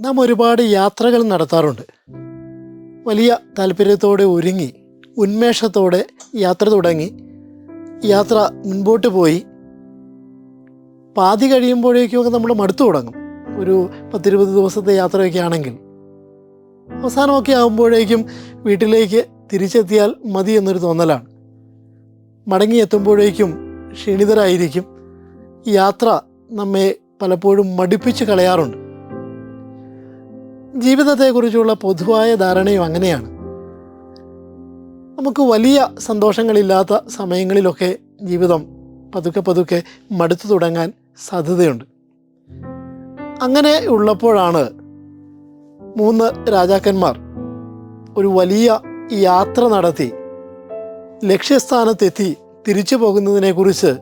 നാം ഒരുപാട് യാത്രകൾ നടത്താറുണ്ട്. വലിയ താല്പര്യത്തോടെ ഒരുങ്ങി ഉന്മേഷത്തോടെ യാത്ര തുടങ്ങി യാത്ര മുൻപോട്ട് പോയി പാതി കഴിയുമ്പോഴേക്കുമൊക്കെ നമ്മൾ മടുത്തു തുടങ്ങും. ഒരു പത്തിരുപത് ദിവസത്തെ യാത്രയൊക്കെ ആണെങ്കിൽ. അവസാനമൊക്കെ ആകുമ്പോഴേക്കും വീട്ടിലേക്ക് തിരിച്ചെത്തിയാൽ മതി എന്നൊരു തോന്നലാണ്. മടങ്ങിയെത്തുമ്പോഴേക്കും ക്ഷീണിതരായിരിക്കും. യാത്ര നമ്മെ പലപ്പോഴും മടുപ്പിച്ച് കളയാറുണ്ട്. ജീവിതത്തെക്കുറിച്ചുള്ള പൊതുവായ ധാരണയും അങ്ങനെയാണ്. നമുക്ക് വലിയ സന്തോഷങ്ങളില്ലാത്ത സമയങ്ങളിലൊക്കെ ജീവിതം പതുക്കെ പതുക്കെ മടുത്തു തുടങ്ങാൻ സാധ്യതയുണ്ട്. അങ്ങനെ ഉള്ളപ്പോഴാണ് മൂന്ന് രാജാക്കന്മാർ ഒരു വലിയ യാത്ര നടത്തി ലക്ഷ്യസ്ഥാനത്തെത്തി തിരിച്ചു പോകുന്നതിനെക്കുറിച്ച്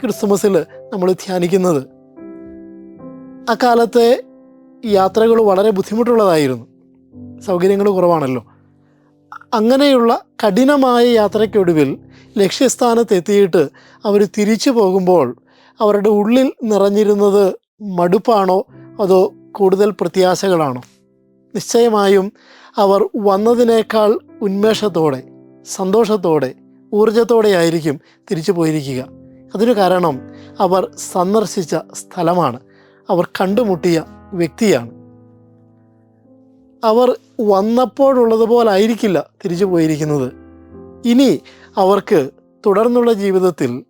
ക്രിസ്മസിൽ നമ്മൾ ധ്യാനിക്കുന്നത്. അക്കാലത്തെ യാത്രകൾ വളരെ ബുദ്ധിമുട്ടുള്ളതായിരുന്നു. സൗകര്യങ്ങൾ കുറവാണല്ലോ. അങ്ങനെയുള്ള കഠിനമായ യാത്രയ്ക്കൊടുവിൽ ലക്ഷ്യസ്ഥാനത്തെത്തിയിട്ട് അവർ തിരിച്ചു പോകുമ്പോൾ അവരുടെ ഉള്ളിൽ നിറഞ്ഞിരുന്നത് മടുപ്പാണോ അതോ കൂടുതൽ പ്രത്യാശകളാണോ? നിശ്ചയമായും അവർ വന്നതിനേക്കാൾ ഉന്മേഷത്തോടെ സന്തോഷത്തോടെ ഊർജത്തോടെ ആയിരിക്കും തിരിച്ചു പോയിരിക്കുക. അതിനു കാരണം അവർ സന്ദർശിച്ച സ്ഥലമാണ്. അവർ കണ്ടുമുട്ടിയ വ്യക്തിയാണ്. അവർ വന്നപ്പോഴുള്ളതുപോലെ ആയിരിക്കില്ല തിരിച്ചു പോയിരിക്കുന്നത്. ഇനി അവർക്ക് തുടർന്നുള്ള ജീവിതത്തിൽ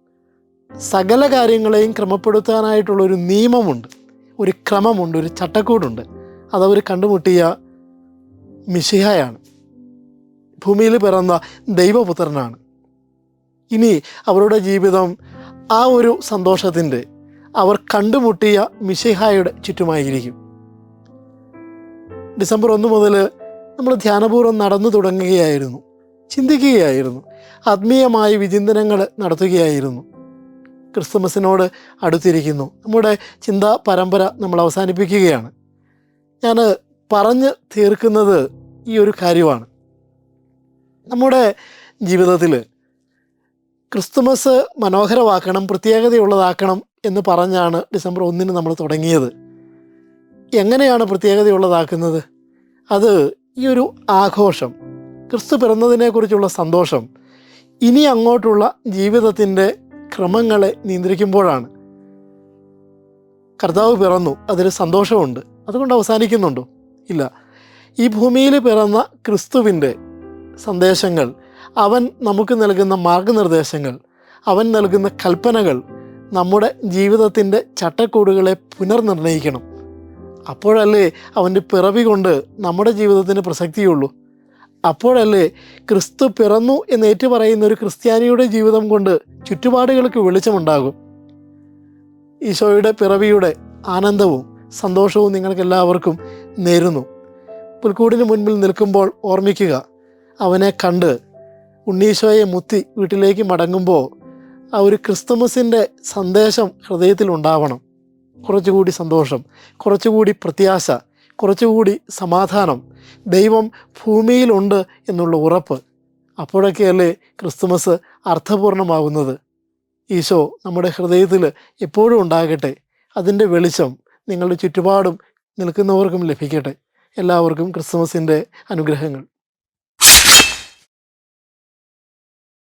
സകല കാര്യങ്ങളെയും ക്രമപ്പെടുത്താനായിട്ടുള്ള ഒരു നിയമമുണ്ട്. ഒരു ക്രമമുണ്ട് ഒരു ചട്ടക്കൂടുണ്ട്. അതവർ കണ്ടുമുട്ടിയ മിഷിഹയാണ് ഭൂമിയിൽ പിറന്ന ദൈവപുത്രനാണ്. ഇനി അവരുടെ ജീവിതം ആ ഒരു സന്തോഷത്തിന്റെ അവർ കണ്ടുമുട്ടിയ മിഷിഹായുടെ ചുറ്റുമായിരിക്കും. ഡിസംബർ ഒന്ന് മുതൽ നമ്മൾ ധ്യാനപൂർവം നടന്നു തുടങ്ങുകയായിരുന്നു. ചിന്തിക്കുകയായിരുന്നു. ആത്മീയമായ വിചിന്തനങ്ങൾ നടത്തുകയായിരുന്നു. ക്രിസ്തുമസിനോട് അടുത്തിരിക്കുന്നു. നമ്മുടെ ചിന്താ പരമ്പര നമ്മൾ അവസാനിപ്പിക്കുകയാണ്. ഞാൻ പറഞ്ഞ് തീർക്കുന്നത് ഈ ഒരു കാര്യമാണ്. നമ്മുടെ ജീവിതത്തിൽ ക്രിസ്തുമസ് മനോഹരമാക്കണം പ്രത്യേകതയുള്ളതാക്കണം എന്ന് പറഞ്ഞാണ് ഡിസംബർ ഒന്നിന് നമ്മൾ തുടങ്ങിയത്. എങ്ങനെയാണ് പ്രത്യേകതയുള്ളതാക്കുന്നത്? അത് ഈ ഒരു ആഘോഷം ക്രിസ്തു പിറന്നതിനെക്കുറിച്ചുള്ള സന്തോഷം ഇനി അങ്ങോട്ടുള്ള ജീവിതത്തിന്റെ ക്രമങ്ങളെ നിയന്ത്രിക്കുമ്പോഴാണ്. കർത്താവ് പിറന്നു അതിൽ സന്തോഷമുണ്ട്. അതുകൊണ്ട് അവസാനിക്കുന്നുണ്ടോ? ഇല്ല. ഈ ഭൂമിയിൽ പിറന്ന ക്രിസ്തുവിന്റെ സന്ദേശങ്ങൾ അവൻ നമുക്ക് നൽകുന്ന മാർഗനിർദ്ദേശങ്ങൾ അവൻ നൽകുന്ന കൽപ്പനകൾ നമ്മുടെ ജീവിതത്തിന്റെ ചട്ടക്കൂടുകളെ പുനർനിർണയിക്കണം. അപ്പോഴല്ലേ അവന്റെ പിറവി കൊണ്ട് നമ്മുടെ ജീവിതത്തിന് പ്രസക്തിയുള്ളൂ. അപ്പോഴല്ലേ ക്രിസ്തു പിറന്നു എന്ന് ഏറ്റുപറയുന്ന ഒരു ക്രിസ്ത്യാനിയുടെ ജീവിതം കൊണ്ട് ചുറ്റുപാടുകൾക്ക് വെളിച്ചമുണ്ടാകും. ഈശോയുടെ പിറവിയുടെ ആനന്ദവും സന്തോഷവും നിങ്ങൾക്കെല്ലാവർക്കും നേരുന്നു. പുൽക്കൂടിന് മുൻപിൽ നിൽക്കുമ്പോൾ ഓർമ്മിക്കുക അവനെ കണ്ട് ഉണ്ണീശോയെ മുത്തി വീട്ടിലേക്ക് മടങ്ങുമ്പോൾ ആ ഒരു ക്രിസ്തുമസിന്റെ സന്ദേശം ഹൃദയത്തിൽ ഉണ്ടാവണം. കുറച്ചുകൂടി സന്തോഷം കുറച്ചുകൂടി പ്രത്യാശ കുറച്ചുകൂടി സമാധാനം. ദൈവം ഭൂമിയിലുണ്ട് എന്നുള്ള ഉറപ്പ്. അപ്പോഴൊക്കെയല്ലേ ക്രിസ്തുമസ് അർത്ഥപൂർണമാകുന്നത്. ഈശോ നമ്മുടെ ഹൃദയത്തിൽ എപ്പോഴും ഉണ്ടാകട്ടെ. അതിന്റെ വെളിച്ചം നിങ്ങളുടെ ചുറ്റുപാടും നിൽക്കുന്നവർക്കും ലഭിക്കട്ടെ. എല്ലാവർക്കും ക്രിസ്തുമസിന്റെ അനുഗ്രഹങ്ങൾ.